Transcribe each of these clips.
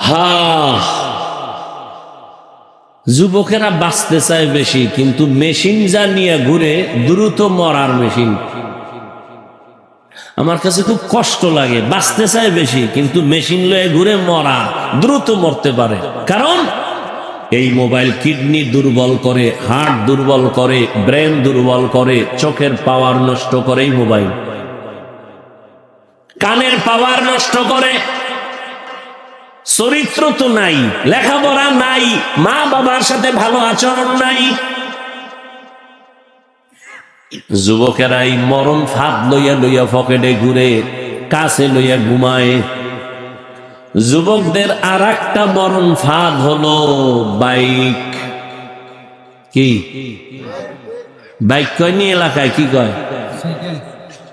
হা। যুবকেরা বাঁচতে চায় বেশি, কিন্তু মেশিন যা নিয়ে ঘুরে দ্রুত মরার মেশিন। আমার কাছে খুব কষ্ট লাগে, বাঁচতে চায় বেশি, কিন্তু মেশিন লয়ে ঘুরে মরা, দ্রুত মরতে পারে। কারণ এই মোবাইল কিডনি দুর্বল করে, হার্ট দুর্বল করে, ব্রেন দুর্বল করে, চোখের পাওয়ার নষ্ট করে এই মোবাইল। কানের পাওয়ার নষ্ট করে চরিত্র তো নাই, লেখাপড়া নাই, মা বাবার সাথে ভালো আচরণ নাই। যুবকেরাই মরণ ফাঁদ লইয়া লইয়া পকেটে ঘুরে, কাছে লইয়া ঘুমায়। যুবকদের আর একটা মরণ ফাঁদ হলো বাইক। কি? বাইক কয় নি এলাকায়? কি কয়?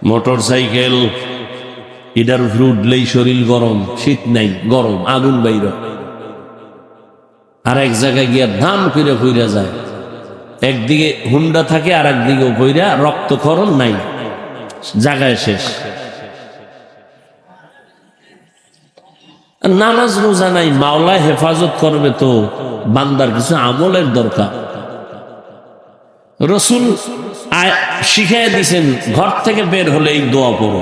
মোটর সাইকেল এটার উপরে উঠলেই শরীর গরম, শীত নাই, গরম, আগুন বাইর। আর এক জায়গায় গিয়া ধাম করে ফইরা যায়। একদিকে হুন্ডা থাকে আর একদিকে ফইরা রক্তক্ষরণ নাই। জায়গায় শেষ। নামাজ রোজা নাই মাওলা হেফাজত করবে তো বান্দার কিছু আমলের দরকার। রসুল শিখাই দিছেন, ঘর থেকে বের হলে এই দোয়া পড়ো।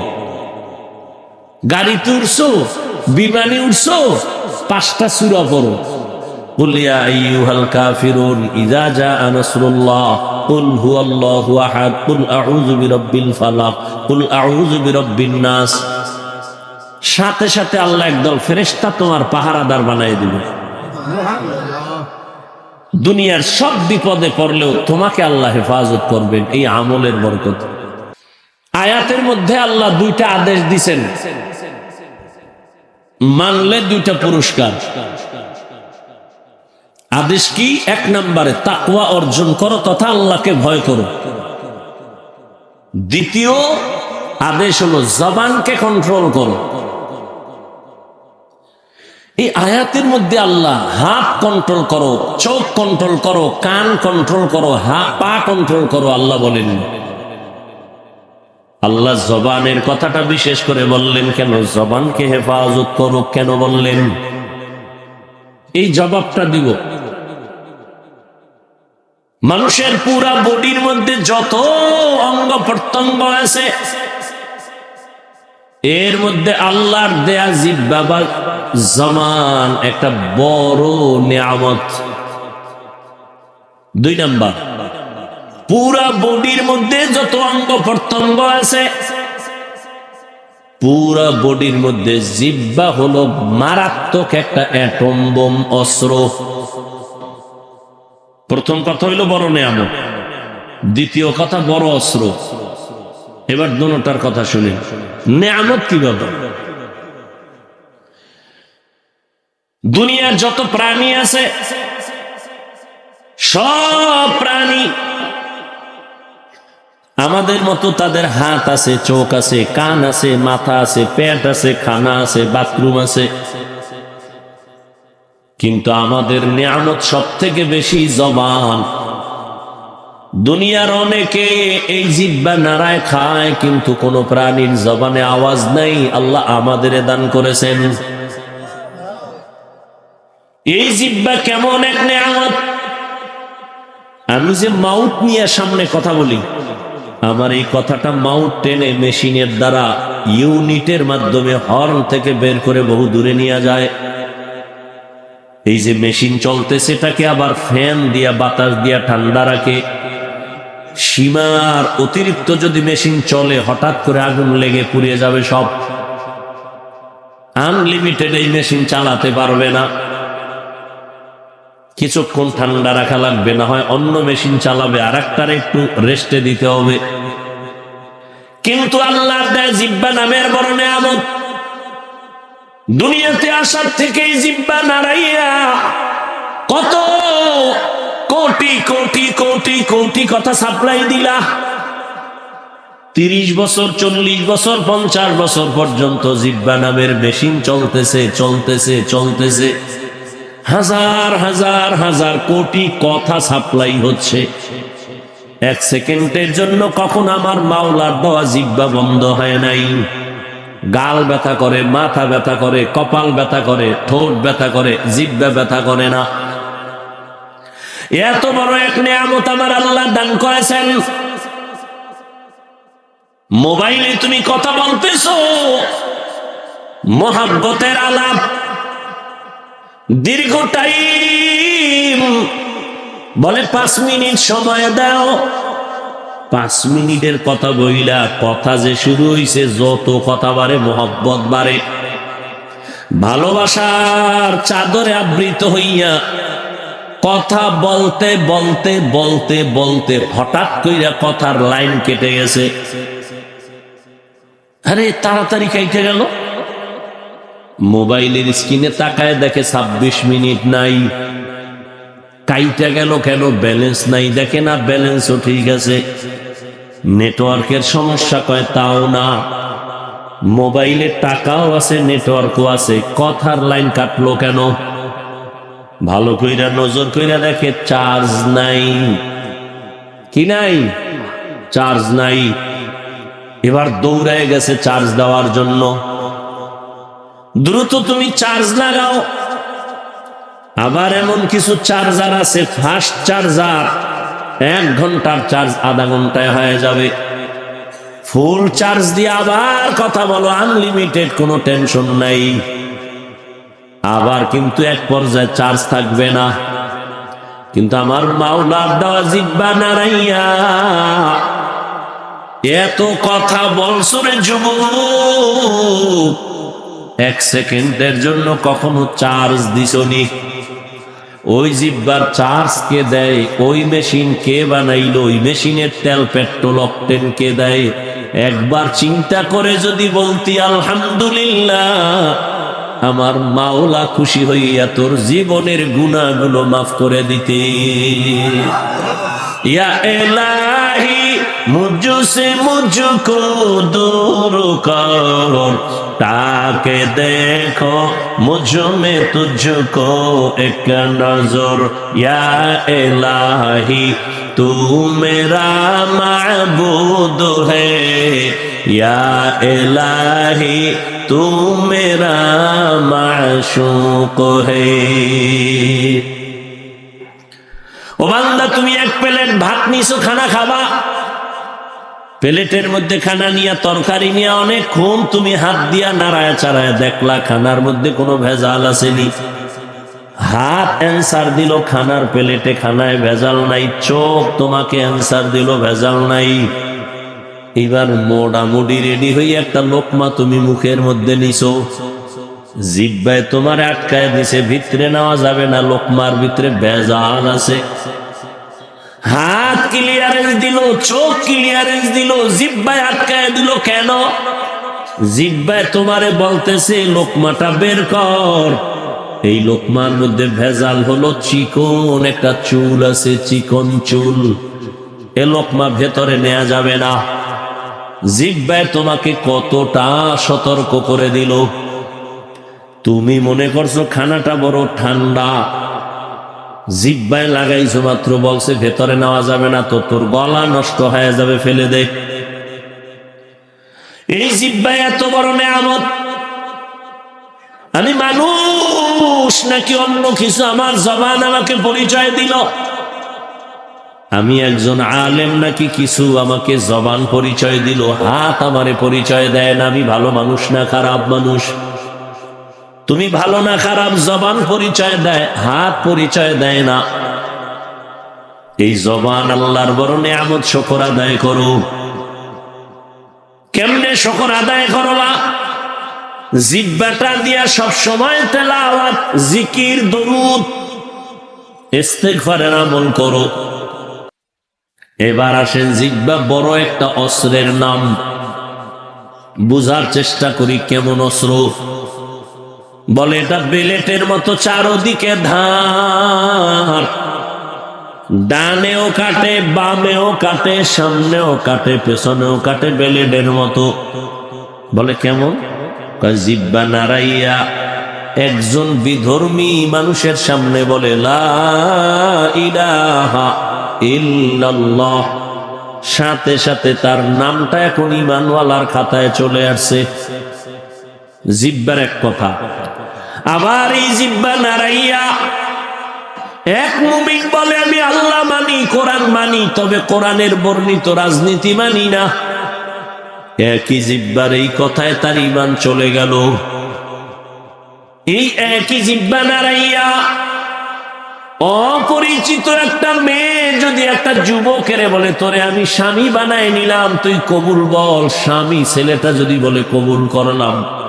গাড়িতে উঠছো বিমানে উঠছো পাঁচটা সুরা পড়ো قل يا أيها الكافرون إذا جاء نصر الله قل هو الله أحد قل أعوذ برب الفلق قل أعوذ برب الناس সাথে সাথে আল্লাহ একদল ফেরেশতা তোমার পাহারাদার বানাই দিবে দুনিয়ার সব বিপদে পড়লেও তোমাকে আল্লাহ হেফাজত করবেন এই আমলের বরকত আয়াতের মধ্যে আল্লাহ দুইটা আদেশ দিছেন। মানলে দুইটা পুরস্কার। আদেশ কি? এক নম্বরে, তাকওয়া অর্জন করো তথা আল্লাহকে ভয় করো। দ্বিতীয় আদেশ হলো, জবানকে কন্ট্রোল করো। এই আয়াতের মধ্যে আল্লাহ হাত কন্ট্রোল করো, চোখ কন্ট্রোল করো, কান কন্ট্রোল করো হাত পা কন্ট্রোল করো, আল্লাহ বলেন। আল্লাহ জবানের কথাটা বিশেষ করে বললেন, কেন জবানকে হেফাজত করো কেন বললেন? এই জবাবটা দিব। মানুষের পুরা বডির মধ্যে যত অঙ্গ প্রত্যঙ্গ আছে, এর মধ্যে আল্লাহর দেয়া জিব্বা বা জমান একটা বড় নিয়ামত। দুই নাম্বার পুরা বডির মধ্যে যত অঙ্গ প্রত্যঙ্গ আছে, পুরা বডির মধ্যে জিব্বা হলো মারাত্মক একটা অ্যাটম বোম অস্ত্র। প্রথম কথা হইল বড় নেয়ামত, দ্বিতীয় কথা বড় অস্ত্র। এবার দোনোটার কথা শুনি। নেয়ামত কি ব্যাপার দুনিয়ার যত প্রাণী আছে, সব প্রাণী আমাদের মতো তাদের হাত আছে, চোখ আছে, কান আছে, মাথা আছে, পেট আছে, খানা আছে, বাথরুম আছে। কিন্তু আমাদের নিয়ামত সব থেকে বেশি জবান। দুনিয়ার অনেকে এই জিব্বা নাড়ায় খায়, কিন্তু কোন প্রাণীর জবানে আওয়াজ নাই, আল্লাহ আমাদের দান করেছেন। এই জিব্বা কেমন এক নেয়ামত? আমি যে মাউট নিয়ে সামনে কথা বলি আমার এই কথাটা মাউট টেনে মেশিনের দ্বারা ইউনিটের মাধ্যমে হর্ন থেকে বের করে বহু দূরে নিয়ে যায়। এই যে মেশিন চলতে সেটাকে আবার ফ্যান দিয়া, বাতাস দিয়া ঠান্ডা রাখে। সীমার অতিরিক্ত যদি মেশিন চলে, হঠাৎ করে আগুন লেগে পুড়িয়ে যাবে সব। আনলিমিটেড এই মেশিন চালাতে পারবে না। কিছুক্ষণ ঠান্ডা রাখা লাগবে, না হয় অন্য মেশিন চালাবে আর একটার একটু রেস্টে দিতে হবে। কিন্তু আল্লাহ দেয় জিব্বা নামের বড় নেয়ামত। দুনিয়াতে আসার থেকেই জিব্বা নাড়াইয়া কত কোটি কোটি কোটি কোটি কথা সাপ্লাই দিলা। তিরিশ বছর, চল্লিশ বছর, পঞ্চাশ বছর পর্যন্ত জিব্বা নামের মেশিন চলতেছে চলতেছে চলতেছে। হাজার হাজার হাজার কোটি কথা সাপ্লাই হচ্ছে। এক সেকেন্ডের জন্য কখন আমার মাওলার দেওয়া জিব্বা বন্ধ হয় নাই? গাল ব্যথা করে, মাথা ব্যথা করে, কপাল ব্যথা করে, ঠোঁট ব্যথা করে, জিব্বা ব্যথা করে না। এত বড় এক নিয়ামত আমার আল্লাহ দান করেছেন। মোবাইলে তুমি কথা বলতেছো। মোহাব্বতের আলাপ। দীর্ঘ টাইম বলে, পাঁচ মিনিট সময় দাও। পাঁচ মিনিটের কথা বইলা কথা যে শুরু হইছে, যত কথা বাড়ে, মোহব্বত বাড়ে। ভালোবাসার চাদরে আবৃত হইয়া কথা বলতে বলতে বলতে বলতে হঠাৎ কইরা কথার লাইন কেটে গেছে। আরে, তাড়াতাড়ি কেটে গেল। মোবাইলের স্ক্রিনে তাকায় দেখে ছাব্বিশ মিনিট নাই। কাইটা গেল কেন? ব্যালেন্স নাই। দেখে না, ব্যালেন্সও ঠিক আছে। নেটওয়ার্কের সমস্যা কয়? তাও না। মোবাইলে টাকাও আছে, নেটওয়ার্কও আছে। কথার লাইন কাটলো কেন? ভালো কইরা নজর কইরা দেখে চার্জ নাই। কি নাই? চার্জ নাই। এবার দৌড়ায় গেছে চার্জ দেওয়ার জন্য। দ্রুত তুমি চার্জ লাগাও। আবার এমন কিছু চার্জার আছে, ফাস্ট চার্জার। এক ঘণ্টার চার্জ আধা ঘন্টায় হয়ে যাবে। ফুল চার্জ দিয়ে আবার কথা বলো, আনলিমিটেড, কোনো টেনশন নাই। আবার কিন্তু এক পর্যায়ে চার্জ থাকবে না। কিন্তু আমার মাওলার দেওয়া জিব্বা নারাইয়া এত কথা বলছো রে যুবক। এক সেকেন্ডের জন্য কখনো চার্জ দিছনি ওই জিব্বার চার্জ কে দেয়, ওই মেশিন কে বানাইল, ওই মেশিনের তেল পেট্রোল অকটেন কে দেয়। একবার চিন্তা করে যদি বলতি, আলহামদুলিল্লাহ, আমার মাওলা খুশি হইয়া তোর জীবনের গুণাগুলো মাফ করে দিতে। ইয়া এলাহি, মুজু সে মুজু কো দূর ताके देखो मुझ में तुझको एक नजर या इलाही तू मेरा माबूद है या इलाही तू मेरा माशूक है ও বান্দা তুমি এক প্লেট ভাত নিছো খানা খাবা প্লেটের মধ্যে খানা নিয়া, তরকারি নিয়ে অনেকক্ষণ তুমি হাত দিয়া নাড়ায় চাড়ায় দেখলা, খানার মধ্যে কোনো ভেজাল আসেনি। হাত অ্যান্সার দিল, খানার প্লেটে খানায় ভেজাল নাই, চোখ তোমাকে অ্যান্সার দিল, ভেজাল নাই। এবার মোটামুটি রেডি হয়ে একটা লোকমা তুমি মুখের মধ্যে নিছো। জিব্বায় তোমার আটকায় দিছে, ভিতরে নেওয়া যাবে না, লোকমার ভিতরে ভেজাল আছে। হাত ক্লিয়ারেন্স দিল, চোখ ক্লিয়ারেন্স দিল, জিব্বায় আটকায় দিল কেন? জিব্বায় তোমারে বলতেছে, লোকমাটা বের কর। এই লোকমার মধ্যে ভেজাল হলো চিকন, একটা চুল আছে চিকন চুল। এ লোকমা ভেতরে নেওয়া যাবে না। জিব্বায় তোমাকে কতটা সতর্ক করে দিল। তুমি মনে করছ, খানাটা বড় ঠান্ডা। জিব্বায় লাগাইছো মাত্র, বলছে, ভেতরে নেওয়া যাবে না তো তোর গলা নষ্ট হয়ে যাবে, ফেলে দে। এই জিব্বায় এত বড় নেয়ামত, আমি মানুষ নাকি অন্য কিছু? আমার জবান আমাকে পরিচয় দিল। আমি একজন আলেম নাকি কিছু আমাকে জবান পরিচয় দিল, হাত আমারে পরিচয় দেয় না, আমি ভালো মানুষ না, খারাপ মানুষ। তুমি ভালো না খারাপ জবান পরিচয় দেয়, হাত পরিচয় দেয় না। এই জবান আল্লাহর বড় নিয়ামত শকর আদায় করো। কেমনে শকর আদায় করবা? জিব্বাটা দিয়া সব সময় তেলাওয়াত, জিকির, দরুদ, ইস্তেগফারের আমল করো। এবার আসেন জিব্বা বড় একটা অস্ত্রের নাম। বুঝার চেষ্টা করি কেমন অস্ত্র। বলে এটা বেলেটের মতো চারোদিকে ধার। ডানেও কাটে, বামেও কাটে, সামনেও কাটে, পেছনেও কাটে বেলেটের মতো। বলে কেমন? জিব্বা নারাইয়া একজন বিধর্মী মানুষের সামনে বলে ইল্লাল্লাহ। সাথে সাথে তার নামটা এখন ইমানওয়ালার খাতায় চলে আসছে। জিব্বার এক কথা। আবার এই জিব্বা নারাইয়া এক মুমিন বলে, আমি আল্লাহ মানি, কোরআন মানি, তবে কোরআনের বর্ণিত রাজনীতি মানি না। একই জিব্বার এই কথায় তার ইমান চলে গেল। এই একই জিব্বা নারাইয়া অপরিচিত একটা মেয়ে যদি একটা যুবকের বলে, তোরে আমি স্বামী বানায় নিলাম, তুই কবুল বল। স্বামী ছেলেটা যদি বলে, কবুল করলাম।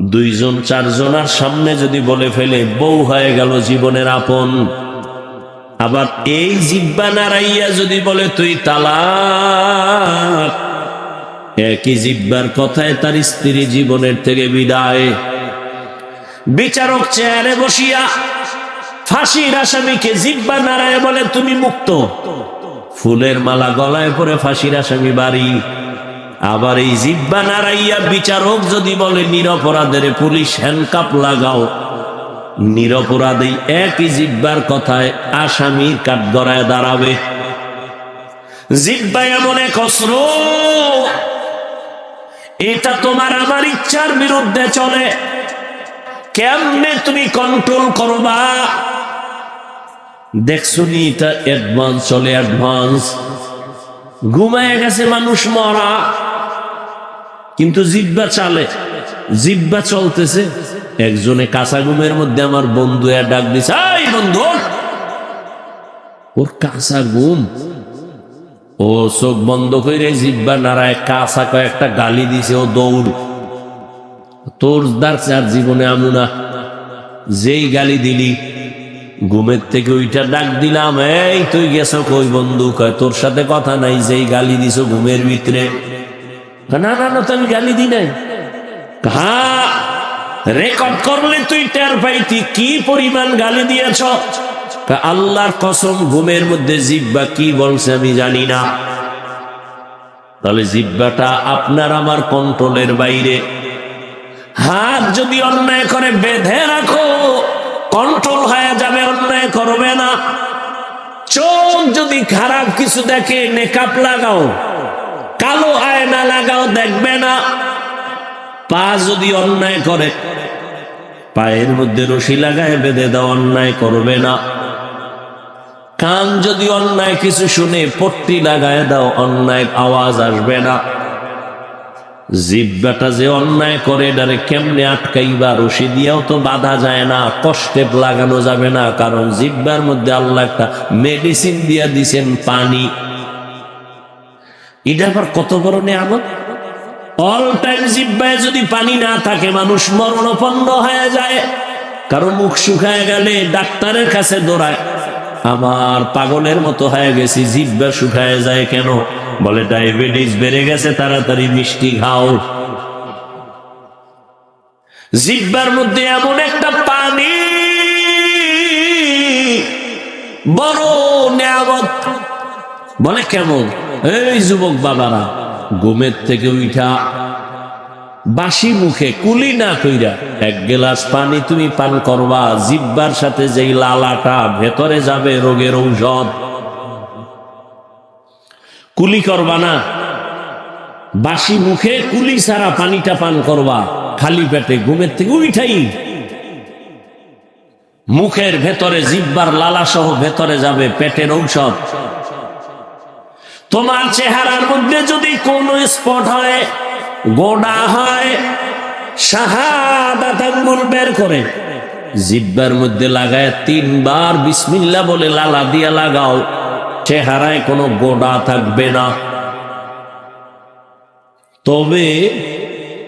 দুইজন, চারজনার সামনে যদি বলে ফেলে, বউ হয়ে গেল জীবনের আপন। আবার এই জিব্বা নারাইয়া যদি বলে, তুই তালাক। একই জিব্বার কথায় তার স্ত্রী জীবনের থেকে বিদায়। বিচারক চেয়ারে বসিয়া ফাঁসির আসামিকে জিব্বা নারায় বলে, তুমি মুক্ত। ফুলের মালা গলায় পরে ফাঁসির আসামি বাড়ি। আবার এই জিব্বা নারাইয়া বিচারক যদি বলে, নিরপরাধের পুলিশ হ্যান্ডকাপ লাগাও। নিরপরাধী একই জিব্বার কথায় আসামির কাঠ গড়ায় দাঁড়াবে। জিব্বা এমন এক অস্ত্র। এটা তোমার আমার ইচ্ছার বিরুদ্ধে চলে। কেমনে তুমি কন্ট্রোল করবা? দেখছ নি এটা অ্যাডভান্স চলে অ্যাডভান্স ঘুমায় গেছে মানুষ মরা। কিন্তু জিব্বা চালে। জিব্বা চলতেছে। একজনে কাঁচা ঘুমের মধ্যে আমার বন্ধু ডাক দিছে বন্ধু! ওর কাঁচা ঘুম। ও চোখ বন্ধ করে জিব্বা নাড়ায়, কাঁচা কয়েকটা গালি দিছে, ও দৌড়। তোর দাঁড়ছে আর জীবনে আমু না। যেই গালি দিলি ঘুমের থেকে ওইটা ডাক দিলাম, এই, তুই গেছো কই বন্ধু? কয়, তোর সাথে কথা নাই যেই গালি দিছো ঘুমের ভিতরে? না না না তো আমি গালি দি নাই। হ্যাঁ রেকর্ড করলে তুই টের পাইতি, কি পরিমাণ গালি দিয়েছ? আল্লাহর কসম, ঘুমের মধ্যে জিব্বা কি বলছে আমি জানি না। তাহলে জিব্বাটা আপনার আমার কন্ট্রোলের বাইরে। হাত যদি অন্যায় করে বেঁধে রাখো কন্ট্রোল হয়ে যাবে, অন্যায় করবে না। চোখ যদি খারাপ কিছু দেখে মেকআপ লাগাও, কালো আয়না লাগাও, দেখবে না। পা যদি অন্যায় করে, পায়ের মধ্যে রশি লাগায়, বেঁধে দাও, অন্যায় করবে না। কান যদি অন্যায় কিছু শুনে, পট্টি লাগায় দাও অন্যায় আওয়াজ আসবে না। জিব্বাটা যে অন্যায় করে ডারে কেমনে আটকাইবা? রশি দিয়েও তো বাধা যায় না, কষ্টে লাগানো যাবে না, কারণ জিব্বার মধ্যে আল্লাহ একটা মেডিসিন দিয়া দিছেন পানি। এটা আবার কত বড় নিয়ামত? অল টাইম জিব্বায় যদি পানি না থাকে, মানুষ মরণপন্ন হয়ে যায়। কারও মুখ শুকায় গেলে ডাক্তারের কাছে দৌড়ায়। আমার পাগলের মতো হয়ে গেছি, জিব্বা শুকায় যায় কেন? বলে, ডায়াবেটিস বেড়ে গেছে, তাড়াতাড়ি মিষ্টি খাও। জিব্বার মধ্যে এমন একটা পানি, বড় নেয়ামত। বলে, কেমন? এই যুবক বাবারা, ঘুমের থেকে উঠা বাসি মুখে কুলি না কইরা এক গেলাস পানি তুমি পান করবা, জিব্বার সাথে যেই লালাটা ভেতরে যাবে রোগের ঔষধ। কুলি করবা না। বাসি মুখে কুলি ছাড়া পানিটা পান করবা। খালি পেটে ঘুমের থেকে উঠাই মুখের ভেতরে জিব্বার লালা সহ ভেতরে যাবে পেটের ঔষধ। তোমার চেহারার মধ্যে যদি কোন স্পট হয়, গোডা হয়, শাহাদাত বের করে, জিব্বার মধ্যে লাগায় তিনবার বিসমিল্লা বলে লালা দিয়া লাগাও। চেহারায় কোনো গোডা থাকবে না। তবে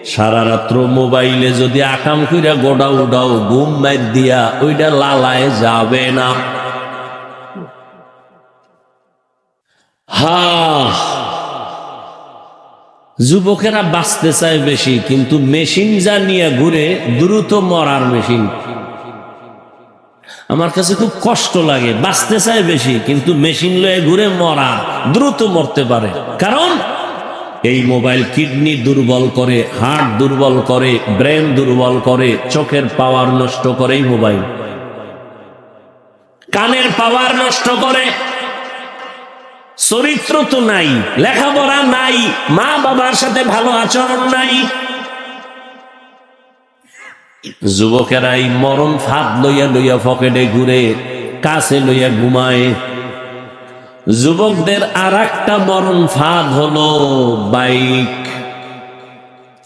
সারা রাত্র মোবাইলে যদি আকাম কইরা গোডা উডাও, ঘুম মার দিয়া ওইটা লালায় যাবে না। হা, যুবকেরা বাঁচতে চায় বেশি, কিন্তু মেশিন যা নিয়ে ঘুরে দ্রুত মরার মেশিন। আমার কাছে খুব কষ্ট লাগে, বাঁচতে চায় বেশি, কিন্তু মেশিন লয়ে ঘুরে মরা, দ্রুত মরতে পারে। কারণ এই মোবাইল কিডনি দুর্বল করে, হার্ট দুর্বল করে, ব্রেন দুর্বল করে, চোখের পাওয়ার নষ্ট করে এই মোবাইল। কানের পাওয়ার নষ্ট করে। চরিত্র তো নাই, লেখাপড়া নাই মা বাবার সাথে ভালো আচরণ নাই। যুবকেরা এই ফাঁদ লইয়া লইয়া পকেটে ঘুরে কাছে লইয়া ঘুমায়। যুবকদের আর একটা মরণ ফাঁদ হলো বাইক।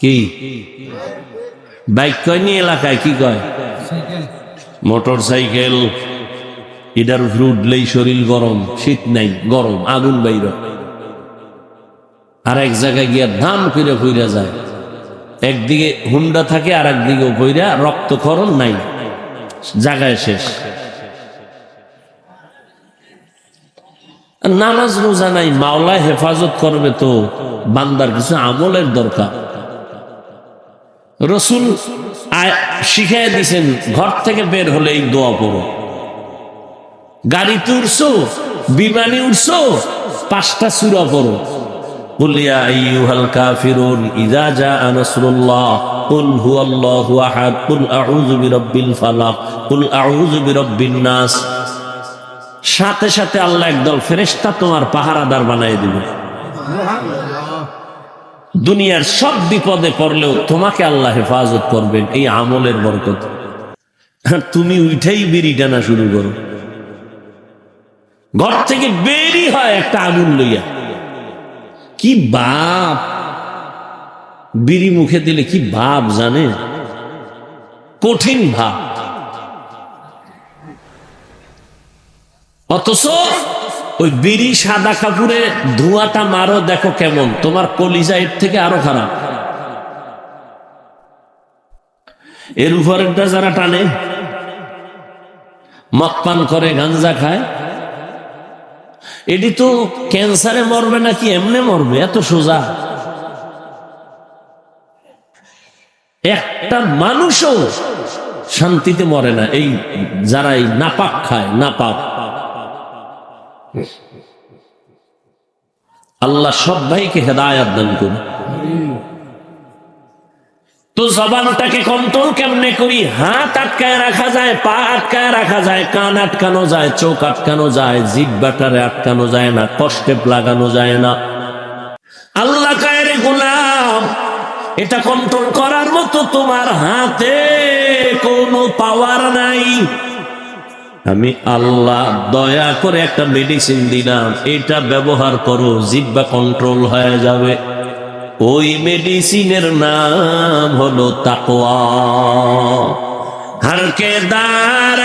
কি? বাইক কয়নি এলাকায়? কি কয়? Motorcycle. এটার উপরে উঠলেই শরীর গরম, শীত নাই, গরম, আগুন বাইর। আর এক জায়গায় গিয়া ধাম করে ফইরা যায়। একদিকে হুন্ডা থাকে আর একদিকে ফইরা রক্তক্ষরণ নাই। জায়গায় শেষ। নামাজ রোজা নাই মাওলা হেফাজত করবে তো বান্দার কিছু আমলের দরকার। রসুল শিখাই দিছেন, ঘর থেকে বের হলে এই দোয়া পড়ো। গাড়িতে উঠছো বিমানে উঠছো, পাঁচটা সুরা পড়ো। قل يا أيها الكافرون إذا جاء نصر الله قل هو الله أحد قل أعوذ برب الفلق قل أعوذ برب الناس সাথে সাথে আল্লাহ একদল ফেরেশতা তোমার পাহারাদার বানাই দিবে দুনিয়ার সব বিপদে পড়লেও তোমাকে আল্লাহ হেফাজত করবেন এই আমলের বরকত আর তুমি উঠেই বিড়ি টানা শুরু করো ঘর থেকে বেরি হয় একটা আগুন লইয়া কি বাপ? বিড়ি মুখে দিলে কি ভাব জানে? কঠিন ভাব। অথচ ওই বিড়ি সাদা কাপড়ে ধোঁয়াটা মারো, দেখো কেমন। তোমার কলিজা এর থেকে আরও খারাপ। এর উপরেরটা যারা টানে, মদ পান করে, গাঞ্জা খায় এটি তো ক্যান্সারে মরবে নাকি এমনে মরবে? এত সোজা। একটা মানুষও শান্তিতে মরে না। এই যারা এই নাপাক খায়, নাপাক। আল্লাহ সব ভাইকে হেদায়াত দান করুন। তো জবানটাকে কন্ট্রোল কেমনে করি? হাত আটকায় রাখা যায়, পা আটকায় রাখা যায়, কান আটকানো যায়, চোখ আটকানো যায় জিভ বাটারে আটকানো যায় না কষ্টে লাগানো যায় না। আল্লাহ কায়ের গোলাম, এটা কন্ট্রোল করার মতো তোমার হাতে কোনো পাওয়ার নাই। আমি আল্লাহ দয়া করে একটা মেডিসিন দিলাম, এটা ব্যবহার করো, জিব্বা কন্ট্রোল হয়ে যাবে। ওই মেডিসিনের নাম হলো তাকওয়া। হরকে দার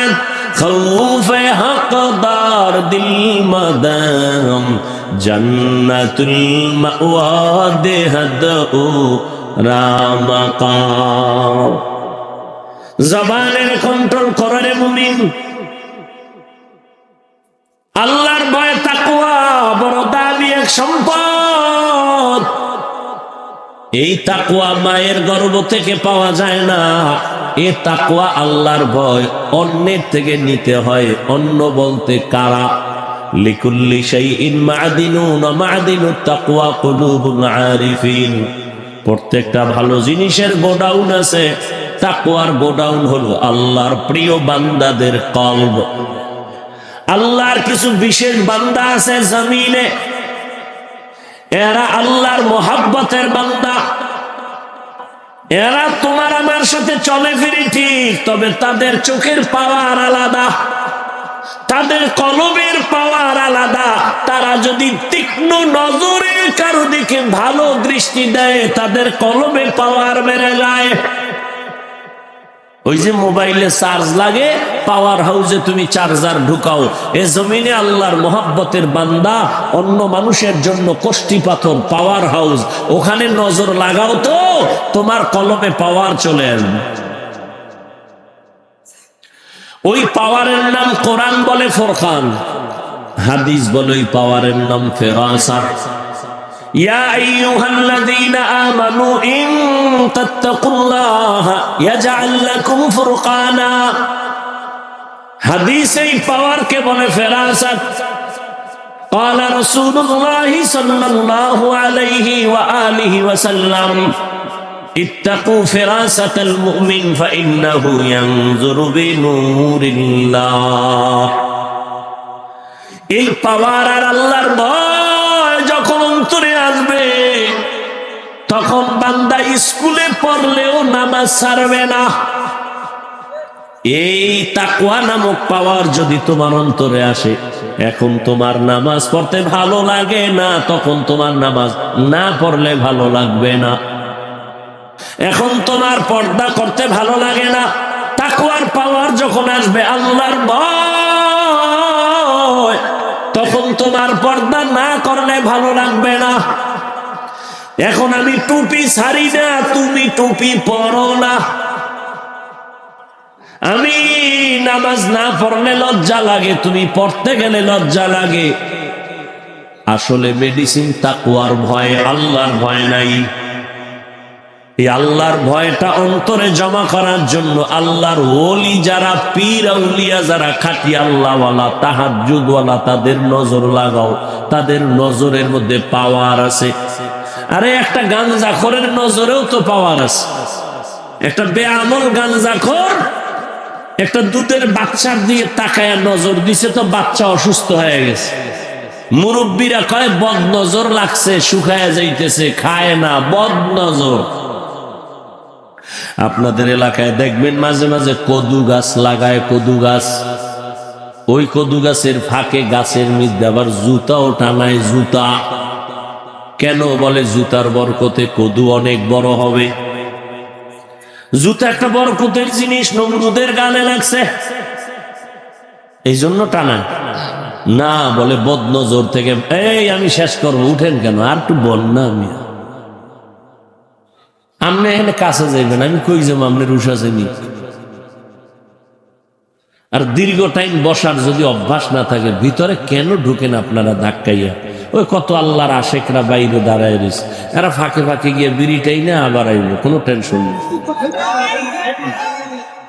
খৌফে হকদার দিল মদম জন্নতুল মাওয়া দেহদ ও রামকা জবানের কন্ট্রোল করারে মুমিন। আল্লাহর ভয় তাকুয়া বড় দামি এক সম্পদ। এই তাকুয়া মায়ের গর্ব থেকে পাওয়া যায় না। এ তাকুয়া আল্লাহর ভয়। অন্যের থেকে নিতে হয়। অন্য বলতে কারা? লিকুল্লি সেই ইন মাদিনুন মাদিনু তাকুয়া কুলুবুল আরিফিন। প্রত্যেকটা ভালো জিনিসের গোডাউন আছে। তাকুয়ার গোডাউন হলো আল্লাহর প্রিয় বান্দাদের কলব। আল্লাহর কিছু বিশেষ বান্দা আছে জমিনে। এরা আল্লাহর মোহাব্বতের বান্দা। এরা তোমার আমার সাথে চলে ফিরি ঠিক, তবে তাদের চোখের পাওয়ার আলাদা। তাদের কলমের পাওয়ার আলাদা। তারা যদি তীক্ষ্ণ নজরের কারও দিকে ভালো দৃষ্টি দেয়, তাদের কলমের পাওয়ার বেড়ে যায়। ওই যে মোবাইলে চার্জ লাগে পাওয়ার হাউসে তুমি চার্জার ঢুকাও। এ জমিনে আল্লাহর মোহাব্বতের বান্দা, অন্য মানুষের জন্য কষ্টি পাথর পাওয়ার হাউস ওখানে নজর লাগাও তো, তোমার কলমে পাওয়ার চলে আসবে। ওই পাওয়ারের নাম কোরআন বলে ফোরখান হাদিস বলে ওই পাওয়ারের নাম ফেরাসা يا أيها الذين آمنوا إن تتقوا الله يجعل لكم فرقانا حديث পাওয়ার কে বলে ফেরাসত قال رسول الله صلى الله عليه وآله وسلم اتقوا فراسة المؤمن فإنه ينظر بنور الله এই পাওয়ার আর আল্লাহর ভয় তখন বান্দা স্কুলে পড়লেও নামাজ ছাড়বে না। এই তাকুয়া নামক পাওয়ার যদি তোমার অন্তরে আসে, এখন তোমার নামাজ পড়তে ভালো লাগে না, তখন তোমার নামাজ না পড়লে ভালো লাগবে না। এখন তোমার পর্দা করতে ভালো লাগে না। তাকুয়ার পাওয়ার যখন আসবে আল্লাহর ভয়, তখন তোমার পর্দা না করলে ভালো লাগবে না। এখন আমি টুপি ছাড়ি না, তুমি টুপি পরো না। আমি নামাজ না পড়লে লজ্জা লাগে, তুমি পড়তে গেলে লজ্জা লাগে। আসলে মেডিসিন তাকুয়ার ভয়, আল্লাহর ভয় নাই। এই আল্লাহর ভয়টা অন্তরে জমা করার জন্য আল্লাহর ওলি যারা, পীর আউলিয়া যারা খাটি আল্লাহওয়ালা তাহাজুদওয়ালা তাদের নজর লাগাও। তাদের নজরের মধ্যে পাওয়ার আছে। আরে একটা গাঞ্জাখরের নজরেও তো পাওয়ার আছে। একটা বেআমল গাঞ্জাখর একটা দুধের বাচ্চার দিয়ে তাকায় নজর দিছে তো বাচ্চা অসুস্থ হয়ে গেছে। মুরব্বীরা কয় বদ নজর লাগছে, শুকায় যাইতেছে, খায় না বদ নজর আপনাদের এলাকায় দেখবেন মাঝে মাঝে কদু গাছ লাগায়, কদু গাছ। ওই কদু গাছের ফাঁকে গাছের মধ্যে আবার জুতাও টানায়, জুতা। কেন বলে জুতার বরকতে কদু অনেক বড় হবে? জুতা একটা বরকতের জিনিস, নমরুদের গালে লাগছে। এই জন্য টানা। না, বলে বদনজর থেকে, এই, আমি শেষ করব, উঠেন কেন? আর একটু বল না আমি আপনি এখানে কাছে যাইবেন, আমি কই যাব? আপনি উষা যাইনি। আর দীর্ঘ টাইম বসার যদি অভ্যাস না থাকে, ভিতরে কেন ঢুকেন আপনারা ধাক্কাইয়া? ওই কত আল্লাহর আশেকরা বাইরে দাঁড়ায় রয়েছে। এরা ফাঁকে ফাঁকে গিয়ে বিড়িটাই না আবার আইব কোনো টেনশন নেই।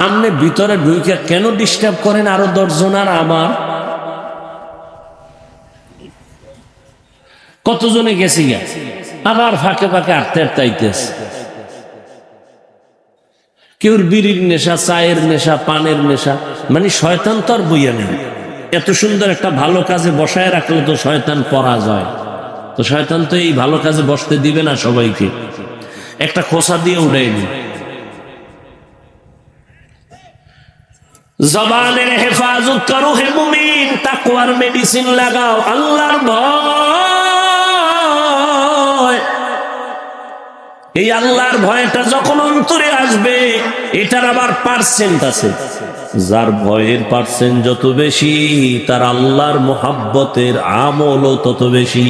আপনি ভিতরে ঢুকে কেন ডিস্টার্ব করেন আরও দশজন আর আমার? কতজনে গেছি গা আবার ফাঁকে ফাঁকে আটতে আটতে কেউর বিড়ির নেশা, চায়ের নেশা, পানের নেশা মানে শয়তান তো আর বইয়া নেই। এত সুন্দর একটা ভালো কাজে বসায় রাখলে তো শয়তান পরা যায় তো শয়তান তো এই ভালো কাজে বসতে দিবে না সবাইকে। একটা খোসা দিয়ে উড়াইনি জবানের হেফাজত করো হে মুমিন, তাকওয়ার মেডিসিন লাগাও, আল্লাহর ভয়। এই আল্লাহর ভয়টা যখন অন্তরে আসবে, এটার আবার পার্সেন্ট আছে। যার ভয়ের পার্সেন্ট যত বেশি, তার আল্লাহর মোহাব্বতের আমলও তত বেশি।